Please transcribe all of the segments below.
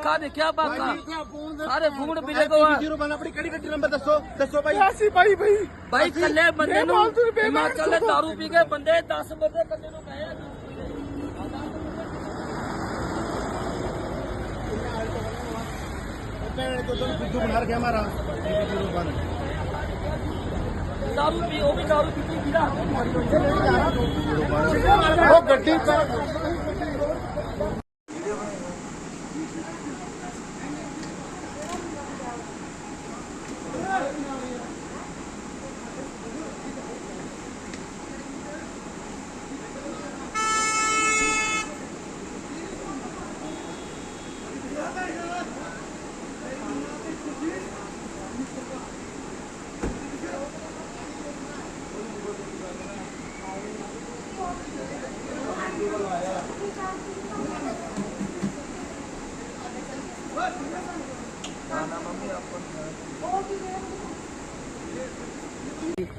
ਬਾਕਾ ਦੇਖਿਆ ਬਾਕਾ ਸਾਰੇ ਫੂਡ ਬਿਲੇ ਕੋ ਆ। ਜੀਰੋ ਬਨ ਆਪਣੀ ਕਿਹੜੀ ਗੱਡੀ ਨੰਬਰ ਦੱਸੋ? ਦੱਸੋ ਭਾਈ। ਅਸੀਂ ਭਾਈ ਭਾਈ ਬਾਈ ਕੱਲੇ ਬੰਦੇ ਨੂੰ ਹਿਮਾਚਲ ਦੇ ਦਾਰੂ ਪੀ ਕੇ ਬੰਦੇ 10 ਬੰਦੇ ਕੱਲੇ ਨੂੰ ਕਹੇ ਭੈਣ ਤੋਂ ਤੁਹਾਨੂੰ ਬੁੱਧੂ ਬਣਾ ਰੱਖਿਆ ਮਾਰਾ ਦਾਰੂ ਪੀ ਉਹ ਵੀ ਦਾਰੂ ਪੀਤੀ ਵੀਰਾ ਉਹ ਗੱਡੀ ਪਰ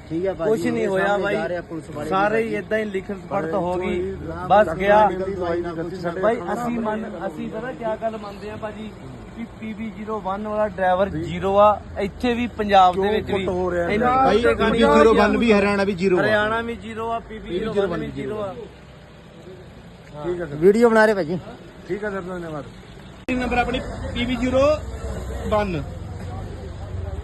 ਠੀਕ ਹੈ ਕੁਛ ਨਹੀਂ ਹੋਇਆ ਬਾਈ। ਸਾਰੇ ਹੀ ਇਦਾਂ ਹੀ ਲਿਖਤ ਪੜਤ ਹੋ ਗਈ ਬਸ ਗਿਆ। ਬਾਈ ਅਸੀਂ ਮੰਨ ਅਸੀਂ ਪਤਾ ਕੀ ਗੱਲ ਮੰਨਦੇ ਆ ਭਾਜੀ ਕਿ PB01 ਵਾਲਾ ਡਰਾਈਵਰ ਜ਼ੀਰੋ ਆ ਇੱਥੇ ਵੀ ਪੰਜਾਬ ਦੇ ਵਿੱਚ ਵੀ ਇਹਨਾਂ ਭਾਈ? ਉੱਤੇ ਗਾੜੀ ਜੀਰੋ ਬਨ ਵੀ ਹਰਿਆਣਾ ਵੀ ਜੀਰੋ ਹਰਿਆਣਾ ਵੀ ਜ਼ੀਰੋ ਆ PB01 ਵੀ ਜ਼ੀਰੋ ਆ। ਵੀਡੀਓ ਬਣਾ ਰਹੇ ਭਾਜੀ। ਠੀਕ ਹੈ ਸਰ ਧੰਨਵਾਦ। ਨੰਬਰ ਆਪਣੀ PB01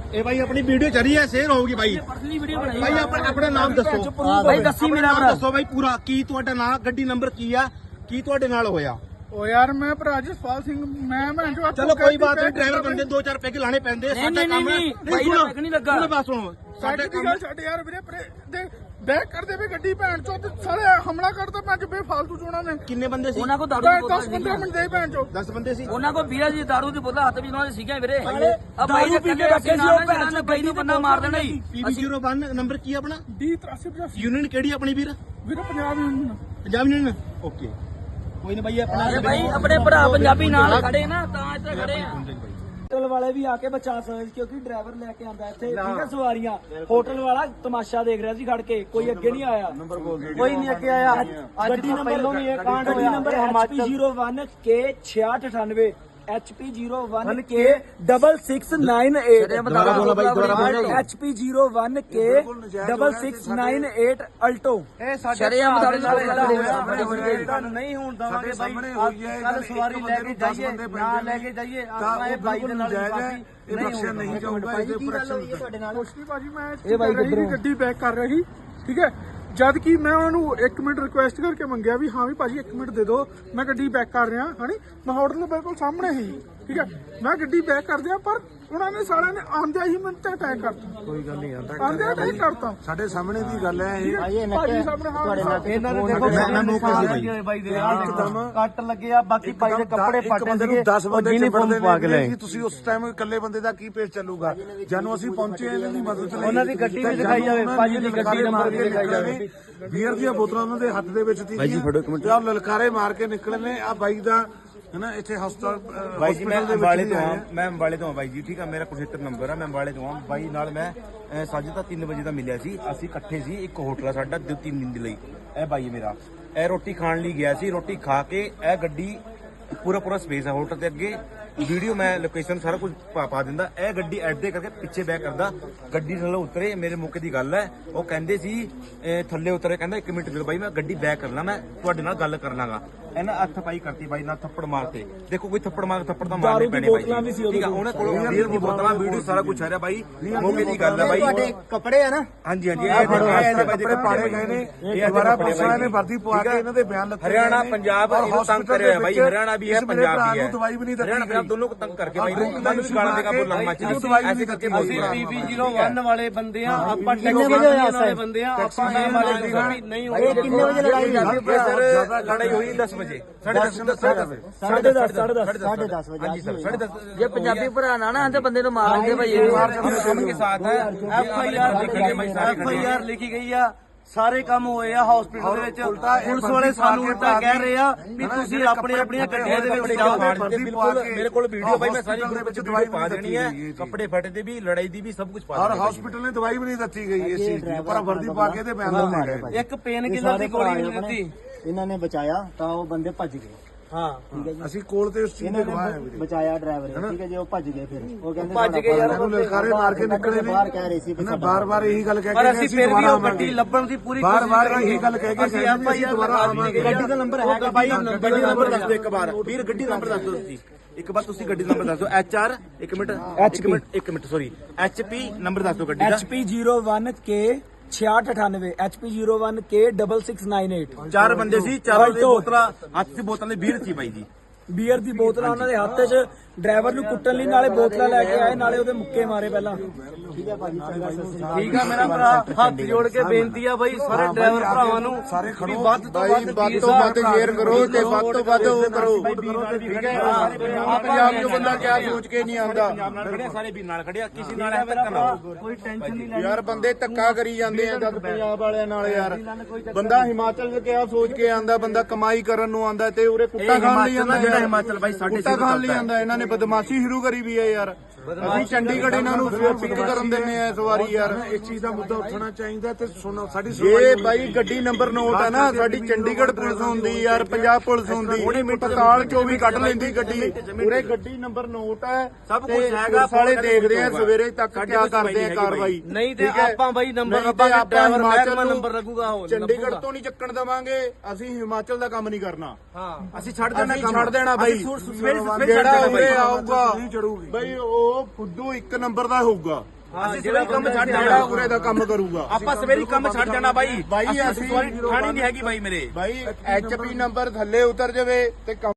ਇਹ ਭਾਈ ਆਪਣੀ ਵੀਡੀਓ ਚੱਲੀ ਹੈ ਸ਼ੇਅਰ ਹੋਊਗੀ ਭਾਈ ਪਰਸਨਲੀ ਵੀਡੀਓ ਬਣਾਈ ਭਾਈ ਆਪਣਾ ਆਪਣਾ ਨਾਮ ਦੱਸੋ। ਭਾਈ ਦੱਸੀ ਮੇਰਾ ਨਾਮ ਭਰਾ। ਦੱਸੋ ਭਾਈ ਪੂਰਾ ਕੀ ਤੁਹਾਡਾ ਨਾਮ ਗੱਡੀ ਨੰਬਰ ਕੀ ਆ ਕੀ ਤੁਹਾਡੇ ਨਾਲ ਹੋਇਆ? ਓ ਯਾਰ ਮੈਂ ਭਰਾ ਜਸਪਾਲ ਸਿੰਘ ਮੈਂ ਮੈਂ ਜੋ ਚਲੋ ਕੋਈ ਬਾਤ ਨਹੀਂ ਡਰਾਈਵਰ ਬੰਦੇ ਦੋ ਚਾਰ ਪੈਗ ਲਾਣੇ ਪੈਂਦੇ ਸਾਡਾ ਕੰਮ ਨਹੀਂ, ਨਹੀਂ ਲੱਗਾ। ਸੁਣੋ ਬਸ ਸੁਣੋ ਸਾਡੇ ਗੱਲ ਛੱਡ ਯਾਰ ਵੀਰੇ ਪਰੇ ਦੇ ਬੈਕ ਕਰਦੇ ਵੀ ਗੱਡੀ ਭੈਣ ਚੋ ਤੇ ਸਾਰੇ ਹਮਲਾ ਕਰਦਾ ਮੈਂ ਜੱਬੇ ਫਾਲਤੂ ਚੋਣਾ ਨੇ। ਕਿੰਨੇ ਬੰਦੇ ਸੀ? ਉਹਨਾਂ ਕੋ ਦਾਰੂ ਦੀ 10 ਬੋਤਲ 15 ਮਿੰਟ ਦੇ ਭੈਣ ਚੋ 10 ਬੰਦੇ ਸੀ? ਉਹਨਾਂ ਕੋ ਵੀਰਾ ਜੀ ਦਾਰੂ ਦੀ ਬੋਤਲ ਹੱਥ ਵਿੱਚ ਉਹਨਾਂ ਦੇ ਸੀਗੇ ਵੀਰੇ। ਆ ਬਾਈ ਨੇ ਪੀ ਕੇ ਬੈਠੇ ਸੀ, ਉਹ ਭੈਣ ਚੋਦ ਬਾਈ ਨੂੰ ਬੰਦਾ ਮਾਰ ਦੇਣਾ ਹੀ PB01 ਨੰਬਰ ਕੀ ਆਪਣਾ? ਡੀ 83 ਯੂਨੀਅਨ ਕਿਹੜੀ ਆਪਣੀ ਵੀਰ? ਵੀਰੇ Punjab union. Punjab union? Okay. ਕੋਈ ਨਾ ਭਾਈ ਆਪਣਾ ਬਾਈ ਆਪਣੇ ਭਰਾ ਪੰਜਾਬੀ ਨਾਲ ਖੜੇ ਨਾ ਤਾਂ ਇੱਥੇ ਖੜੇ ਆ। ਹੋਟਲ ਵਾਲੇ ਵੀ ਆ ਕੇ ਬਚਾ ਸਕਦੇ ਸੀ ਕਿਉਂਕਿ ਡਰਾਈਵਰ ਲੈ ਕੇ ਆਂਦਾ ਇੱਥੇ। ਠੀਕ ਹੈ ਸਵਾਰੀਆਂ। ਹੋਟਲ ਵਾਲਾ ਤਮਾਸ਼ਾ ਦੇਖ ਰਿਹਾ ਸੀ ਖੜ ਕੇ। ਕੋਈ ਅੱਗੇ ਨਹੀਂ ਆਇਆ। ਕੋਈ ਨਹੀਂ ਅੱਗੇ ਆਇਆ। ਅੱਜ ਤੋਂ ਪਹਿਲਾਂ ਵੀ ਇਹ ਕਾਂਡ ਹੋਇਆ। Number HP01 K 6698 HP01 K 6698 ਦੁਬਾਰਾ ਬੋਲੋ ਬਾਈ, ਦੁਬਾਰਾ ਬੋਲੋ। HP01 K 6698 ਅਲਟੋ ਇਹ ਸਾਡੇ ਸ਼ਰੇਆਮ ਸਾਡੇ ਨਾਲ ਹੋਇਆ ਹੋਇਆ। ਤੁਹਾਨੂੰ ਨਹੀਂ ਹੋਣ ਦਵਾਂਗੇ ਬਾਈ। ਕੱਲ ਸਵਾਰੀ ਲੈ ਕੇ ਜਾਈਏ ਨਾ ਲੈ ਕੇ ਜਾਈਏ ਆਪਾਂ ਇਹ ਬਾਈ ਦੇ ਨਾਲ ਇਹ ਬਖਸ਼ਿਆ ਨਹੀਂ ਜਾਊਗਾ ਭਾਜੀ ਮੈਂ ਇਹ ਬਾਈ ਗੱਡੀ ਬੈਕ ਕਰ ਰਹੀ ਠੀਕ ਹੈ? ਜਦ ਕਿ ਮੈਂ ਉਹਨਾਂ ਨੂੰ 1 ਮਿੰਟ ਰਿਕੁਐਸਟ ਕਰਕੇ ਮੰਗਿਆ ਵੀ ਹਾਂ ਵੀ ਭਾਜੀ 1 ਮਿੰਟ ਦੇ ਦਿਓ, ਮੈਂ ਗੱਡੀ ਬੈਕ ਕਰ ਰਿਹਾ, ਹਣੀ? ਮੈਂ ਹੋਟਲ ਦੇ ਬਿਲਕੁਲ ਸਾਹਮਣੇ ਸੀ ਠੀਕ ਹੈ? ਮੈਂ ਗੱਡੀ ਬੈਕ ਕਰ ਦਿਆਂ ਪਰ ਉਹਨਾਂ ਨੇ ਸਾਰਿਆਂ ਨੇ ਆਂਦਿਆਂ ਹੀ ਮੈਨੂੰ ਤੇ ਅਟੈਕ ਕਰਤਾ। ਕੋਈ ਗੱਲ ਨਹੀਂ ਆਂਦਿਆਂ ਅਟੈਕ ਕਰਤਾ। ਸਾਡੇ ਸਾਹਮਣੇ ਦੀ ਗੱਲ ਹੈ ਇਹ। ਭਾਜੀ ਇਹ ਭਾਜੀ ਨੱਕੇ ਸਾਹਮਣੇ ਹਾਂ ਤੁਹਾਡੇ ਨਾਲ ਇਹਨਾਂ ਦੇ ਦੇਖੋ ਮੈਂ- ਮੈਂ ਮੌਕੇ ਹੋਏ ਬਾਈ ਦੇ ਇੱਕਦਮ ਕੱਟ ਲੱਗੇ ਆ ਬਾਕੀ ਬਾਈ ਦੇ ਕੱਪੜੇ ਨੂੰ ਸੀਗੇ 10 ਬੰਦੇ ਯੂਨੀਫਾਰਮ ਪਾ ਕੇ ਕਿ ਤੁਸੀਂ ਉਸ ਟਾਈਮ ਇਕੱਲੇ ਬੰਦੇ ਦਾ ਕੀ ਪੇਸ਼ ਚੱਲੂਗਾ? ਜਾਨੂੰ ਅਸੀਂ ਪਹੁੰਚੇ ਇਹਨਾਂ ਦੀ ਮਦਦ ਲਈ। ਉਹਨਾਂ ਦੀ ਗੱਡੀ ਵੀ ਦਿਖਾਈ ਜਾਵੇ, ਭਾਜੀ ਦੀ ਗੱਡੀ ਨੰਬਰ ਵੀ ਦਿਖਾਈ ਜਾਵੇ। ਬੀਅਰ ਦੀਆਂ ਬੋਤਲਾਂ ਉਹਨਾਂ ਦੇ ਹੱਥ ਦੇ ਵਿੱਚ ਸੀ। ਜੀ ਫੜੋ ਇੱਕ ਮਿੰਟ। ਆ ਲਲਕਾਰੇ ਮਾਰ ਕੇ ਨਿਕਲੇ ਨੇ। ਆ ਬਾਈ ਦਾ ਹਨਾ ਇੱਥੇ ਹਸਪਤਾਲ ਬਾਈ ਜੀ ਮੈਂ ਦੇ ਅੰਬਾਲੇ ਵਿੱਚ ਤੋਂ ਆਇਆ ਆ। ਮੈਂ ਅੰਬਾਲੇ ਤੋਂ ਆ ਬਾਈ ਜੀ ਠੀਕ ਆ ਮੇਰਾ 75 ਨੰਬਰ ਆ ਮੈਂ ਅੰਬਾਲੇ ਤੋਂ ਆ। ਬਾਈ ਨਾਲ ਮੈਂ ਅਹ, ਸਾਜੇ ਤਾਂ 3 ਵਜੇ ਦਾ ਮਿਲਿਆ ਸੀ ਅਸੀਂ ਇਕੱਠੇ ਸੀ ਇੱਕ ਹੋਟਲ ਆ ਸਾਡਾ ਦੋ ਤਿੰਨ ਦਿਨ ਦੇ ਲਈ। ਇਹ ਬਾਈ ਮੇਰਾ ਇਹ ਰੋਟੀ ਖਾਣ ਲਈ ਗਿਆ ਸੀ ਰੋਟੀ ਖਾ ਕੇ ਇਹ ਗੱਡੀ ਪੂਰਾ ਪੂਰਾ ਸਪੇਸ ਆ ਹੋਟਲ ਦੇ ਅੱਗੇ ਵੀਡੀਓ ਮੈਂ ਲੋਕੇਸ਼ਨ ਸਾਰਾ ਕੁਝ ਪਾ ਪਾ ਦਿੰਦਾ। ਇਹ ਗੱਡੀ ਐਡੇ ਕਰਕੇ ਪਿੱਛੇ ਬੈਕ ਕਰਦਾ। ਗੱਡੀ ਥੱਲੇ ਉਤਰੇ ਮੇਰੇ ਮੌਕੇ ਦੀ ਗੱਲ ਹੈ। ਉਹ ਕਹਿੰਦੇ ਸੀ ਥੱਲੇ ਉਤਰੇ ਕਹਿੰਦਾ 1 ਮਿੰਟ ਦਿਓ ਬਾਈ ਮੈਂ ਗੱਡੀ ਬੈਕ ਕਰ ਲਾਂ ਮੈਂ ਤੁਹਾਡੇ ਨਾਲ ਗੱਲ ਕਰ ਲਾਂਗਾ ਇਹਨਾਂ ਹੱਥ ਪਾਈ ਕਰਤੀ ਬਾਈ ਨਾਲ ਥੱਪੜ ਮਾਰਤੇ। ਦੇਖੋ ਕੋਈ ਥੱਪੜ ਮਾਰ ਥੱਪੜ ਤਾਂ ਮਾਰਨੇ ਪੈਣੇ ਬਾਈ। ਠੀਕ ਆ ਉਹਨਾਂ ਕੋਲ ਬੀਅਰ ਦੀ ਬੋਤਲਾਂ ਵੀਡੀਓ ਸਾਰਾ ਕੁਝ ਆ ਰਿਹਾ ਬਾਈ। ਮੌਕੇ ਦੀ ਗੱਲ ਹੈ ਬਾਈ। ਤੁਹਾਡੇ ਕੱਪੜੇ ਆ ਨਾ? ਹਾਂਜੀ ਹਾਂਜੀ। ਇਹ ਕੱਪੜੇ ਪਾੜੇ ਗਏ ਨੇ। ਇਹ ਦੁਬਾਰਾ ਪੁਲਿਸ ਨੇ। ਵਰਦੀ ਪਵਾ ਕੇ? ਇਹਨਾਂ ਦੇ ਬਿਆਨ ਲੱਤੇ ਹਰਿਆਣਾ। ਪੰਜਾਬ ਇਹਨੂੰ ਤੰਗ ਕਰਿਆ ਦੇ ਬਾਈ। ਹਰਿਆਣਾ ਵੀ ਹੈ ਪੰਜਾਬ ਵੀ ਨੂੰ ਹੈ। ਦਵਾਈ ਵੀ ਨਹੀਂ ਦਿੱਤੀ ਹਰਿਆਣਾ ਪੰਜਾਬ ਗਈ। ਦੋਨੋਂ ਕੋ ਤੰਗ ਕਰਕੇ ਬਾਈ ਡਰਿੰਕ ਮਨੁਸ਼ ਗਾਲਾਂ ਦੇ ਕਾ ਬੋਲਣ ਮੱਚ ਇਹਨੂੰ ਦਵਾਈ ਵੀ ਐਸੇ ਨਹੀਂ ਕਰਕੇ ਦਿੱਤੀ ਬੋਲ ਗਈ। ਰਿਹਾ PB01 ਵਾਲੇ ਬੰਦੇ ਆ ਆਪਾਂ ਕਿੰਨੇ ਵਜੇ ਹੋਇਆ ਵਾਲੇ ਸਰ? ਬੰਦੇ ਆ ਆਪਾਂ ਇਹ ਵਾਲੇ ਨਹੀਂ ਨਹੀਂ ਭਾਈ ਇਹ ਕਿੰਨੇ ਵਜੇ ਲੜਾਈ ਹੋਈ ਇਹ ਸਰ ਲੜਾਈ ਹੋਈ 10 ਵਜੇ 10:30 ਸਾਢੇ ਦਸ, ਸਾਢੇ ਦਸ। ਸਾਢੇ ਦਸ ਵਜੇ ਹਾਂਜੀ ਸਰ 10:30 ਜੇ ਪੰਜਾਬੀ ਭਰਾ ਨਾ ਨਾ ਆਂਦੇ ਬੰਦੇ ਨੂੰ ਮਾਰ ਦਿੰਦੇ ਭਾਈ ਇਹ हम के साथ है ਐਫ ਆਈ ਆਰ ਲਿਖੀ ਗਈ ਐਫ ਆਈ ਆਰ ਲਿਖੀ ਗਈ ਆ ਸਾਰੇ ਕੰਮ ਹੋਏ ਆ ਹਸਪੀਟਲ ਦੇ ਵਿੱਚ। ਪੁਲਿਸ ਵਾਲੇ ਸਾਨੂੰ ਉਲਟਾ ਕਹਿ ਰਹੇ ਆ ਵੀ ਤੁਸੀਂ ਆਪਣੇ ਆਪਣੀਆਂ ਗੱਡੀਆਂ ਦੇ ਵਿੱਚ ਜਾਓ। ਬਿਲਕੁਲ ਮੇਰੇ ਕੋਲ ਵੀਡੀਓ ਭਾਈ ਮੈਂ ਸਾਰੀ ਗਰੁੱਪ ਵਿੱਚ ਦਵਾਈ ਪਾ ਦੇਣੀ ਹੈ। ਕੱਪੜੇ ਫਟੇ ਦੀ ਵੀ ਲੜਾਈ ਦੀ ਵੀ ਸਭ ਕੁਝ ਪਾ ਦੇਣੀ ਹੈ। ਹਸਪੀਟਲ ਨੇ ਦਵਾਈ ਵੀ ਨਹੀਂ ਦਿੱਤੀ ਗਈ ਇਸ ਚੀਜ਼ ਦੀ ਪਰ ਵਰਦੀ ਪਾ ਕੇ ਤੇ ਬਿਆਨ ਲੱਤੇ ਗਏ ਇੱਕ ਪੇਨ ਕਿਲਰ ਦੀ ਗੋਲੀ ਨਹੀਂ ਦਿੱਤੀ। ਇਹਨਾਂ ਨੇ ਬਚਾਇਆ ਤਾਂ ਉਹ ਬੰਦੇ ਭੱਜ ਗਏ। ਹਾਂ। ਅਸੀਂ ਕੋਲ ਤੇ ਉਸ ਚੀਜ਼ ਦੇ ਗਵਾਹ ਹਾਂ ਵੀਰੇ। ਬਚਾਇਆ ਡਰਾਈਵਰ ਠੀਕ ਹੈ ਜੇ ਉਹ ਭੱਜ ਗਏ ਫਿਰ। ਉਹ ਕਹਿੰਦੇ ਭੱਜ ਗਏ ਯਾਰ ਸਾਨੂੰ ਲਲਕਾਰੇ ਮਾਰ ਕੇ ਨਿਕਲੇ ਨੇ। ਬਾਹਰ ਕਹਿ ਰਹੇ ਸੀ ਨਾ? ਬਾਰ-ਬਾਰ ਇਹੀ ਗੱਲ ਕਹਿ ਕੇ ਅਸੀਂ ਫਿਰ ਵੀ ਉਹ ਗੱਡੀ। ਲੱਭਣ ਦੀ ਪੂਰੀ ਬਾਰ-ਬਾਰ ਇਹੀ ਗੱਲ ਕਹਿ ਕੇ ਅਸੀਂ ਯਾਰ ਦੁਬਾਰਾ ਆਵਾਂਗੇ। ਗੱਡੀ ਦਾ ਨੰਬਰ ਹੈਗਾ ਬਾਈ ਗੱਡੀ ਦਾ ਨੰਬਰ ਦੱਸ ਦਿਓ ਇੱਕ ਵਾਰ। ਵੀਰ ਗੱਡੀ ਦਾ ਨੰਬਰ ਦੱਸ ਦਿਓ ਤੁਸੀਂ। ਇੱਕ ਵਾਰ ਤੁਸੀਂ ਗੱਡੀ ਦਾ ਨੰਬਰ ਦੱਸ ਦਿਓ। ਐਚ ਆਰ ਇੱਕ ਮਿੰਟ ਇੱਕ ਮਿੰਟ ਇੱਕ minute sorry H P number ਦੱਸ ਦਿਓ ਗੱਡੀ ਦਾ। HP 01K 6698 HP 01K 6698 ਚਾਰ ਬੰਦੇ ਸੀ ਚਾਰਾਂ ਦੇ। ਬੋਤਲਾਂ ਹੱਥ 'ਚ ਬੋਤਲਾਂ ਦੇ ਵੀਰ ਸੀ ਬਾਈ ਜੀ। ਬੀਅਰ ਦੀ ਬੋਤਲਾਂ ਉਹਨਾਂ ਦੇ ਹੱਥ 'ਚ ਡਰਾਈਵਰ ਨੂੰ ਕੁੱਟਣ ਲਈ ਨਾਲੇ ਬੋਤਲਾਂ ਲੈ ਕੇ ਆਏ ਨਾਲੇ ਉਹਦੇ ਮੁੱਕੇ ਮਾਰੇ ਪਹਿਲਾਂ। ਠੀਕ ਆ ਮੇਰਾ ਭਰਾ ਹੱਥ ਜੋੜ ਕੇ ਬੇਨਤੀ ਆ ਬਾਈ ਸਾਰੇ ਡਰਾਈਵਰ ਭਰਾਵਾਂ ਨੂੰ ਸਾਰੇ ਵੀ ਖੜੋ। ਵੱਧ ਤੋਂ ਵੱਧ ਵੱਧ ਤੋਂ ਵੱਧ ਸ਼ੇਅਰ ਕਰੋ ਤੇ ਵੱਧ ਤੋਂ ਵੱਧ ਉਹ ਕਰੋ। ਠੀਕ ਹੈ ਆ ਪੰਜਾਬ ਚੋਂ ਬੰਦਾ ਕਿਆ ਸੋਚ ਕੇ ਨਹੀਂ ਆਉਂਦਾ। ਖੜਿਆ ਸਾਰੇ ਵੀਰ ਨਾਲ ਖੜਿਆ ਕਿਸੇ ਨਾਲ ਐ ਧੱਕਾ ਨਾ। ਕੋਈ ਟੈਨਸ਼ਨ ਨਹੀਂ ਯਾਰ ਬੰਦੇ ਧੱਕਾ ਕਰੀ ਜਾਂਦੇ ਆ ਜਦ ਪੰਜਾਬ ਵਾਲਿਆਂ ਨਾਲ ਯਾਰ। ਬੰਦਾ ਹਿਮਾਚਲ ਚ ਕਿਆ ਸੋਚ ਕੇ ਆਂਦਾ ਬੰਦਾ ਕਮਾਈ ਕਰਨ ਨੂੰ ਆਂਦਾ ਤੇ ਉਰੇ ਕੁੱਟਾ ਖਾਣ ਲਈ ਆਂਦਾ ਹਿਮਾਚਲ ਬਾਈ ਸਾਡੇ ਕੁੱਟਾ ਖਾਣ ਲਈ ਆਂਦਾ ਇਹਨਾਂ ਨੇ ਬਦਮਾਸ਼ੀ ਸ਼ੁਰੂ ਕਰੀ ਵੀ ਹੈ ਯਾਰ। ਅਸੀਂ ਚੰਡੀਗੜ੍ਹ ਇਹਨਾਂ ਨੂੰ ਪਿਕ ਕਰਨ ਦਿੰਨੇ ਆ ਇਸ ਵਾਰੀ ਯਾਰ। ਇਸ ਚੀਜ਼ ਦਾ ਮੁੱਦਾ ਉੱਠਣਾ ਚਾਹੀਦਾ ਤੇ ਸੁਣੋ ਸਾਡੀ ਜੇ ਬਾਈ ਗੱਡੀ ਨੰਬਰ ਨੋਟ ਹੈ ਨਾ ਸਾਡੀ ਚੰਡੀਗੜ੍ਹ ਪੁਲਿਸ ਹੁੰਦੀ ਯਾਰ ਪੰਜਾਬ ਪੁਲਿਸ ਹੁੰਦੀ। ਪਤਾਲ ਚੋਂ ਵੀ ਕੱਢ ਲੈਂਦੀ ਗੱਡੀ। ਪੂਰੇ ਗੱਡੀ ਨੰਬਰ ਨੋਟ ਹੈ ਸਭ ਕੁਛ ਹੈਗਾ, ਫੋਨ ਦੇਖਦੇ ਆ ਸਵੇਰੇ ਤੱਕ ਕੋਲ ਕਰਦੇ ਆ ਕਾਰਵਾਈ। ਨਹੀਂ ਤੇ ਹੈ? ਆਪਾਂ ਬਾਈ ਨੰਬਰ ਆਪਾਂ ਡਰਾਈਵਰ ਮਹਿਕਮਾ ਨੂੰ ਨੰਬਰ ਲੱਗੂਗਾ, ਉਹ ਚੰਡੀਗੜ੍ਹ। ਤੋਂ ਨਹੀਂ ਚੱਕਣ ਦਵਾਂਗੇ। ਅਸੀਂ ਹਿਮਾਚਲ ਦਾ ਕੰਮ ਨਹੀਂ ਕਰਨਾ। ਹਾਂ। ਅਸੀਂ ਛੱਡ ਦੇਣਾ ਕੰਮ। ਛੱਡ ਦੇਣਾ ਬਾਈ। ਅਸੀਂ ਸਵੇਰੇ ਸਵੇਰੇ ਛੱਡ ਜਿਹੜਾ ਦੇਣਾ ਉਰੇ ਬਾਈ। ਆਊਗਾ ਬਈ ਉਹ ਫੁੱਦੂ ਇੱਕ ਨੰਬਰ ਦਾ ਹੋਊਗਾ। ਅਸੀਂ ਸਵੇਰੇ ਕੰਮ ਛੱਡ ਜਿਹੜਾ ਦੇਣਾ ਉਰੇ ਦਾ ਕੰਮ ਕਰੂਗਾ। ਆਪਾਂ ਸਵੇਰੇ ਕੰਮ ਛੱਡ ਜਾਣਾ ਬਾਈ। ਬਾਈ ਅਸੀਂ ਖਾਣੀ ਨਹੀਂ ਹੈਗੀ ਬਾਈ ਮੇਰੇ। ਬਾਈ ਐਚਪੀ ਨੰਬਰ ਥੱਲੇ ਉਤਰ ਜਾਵੇ ਤੇ ਕੰਮ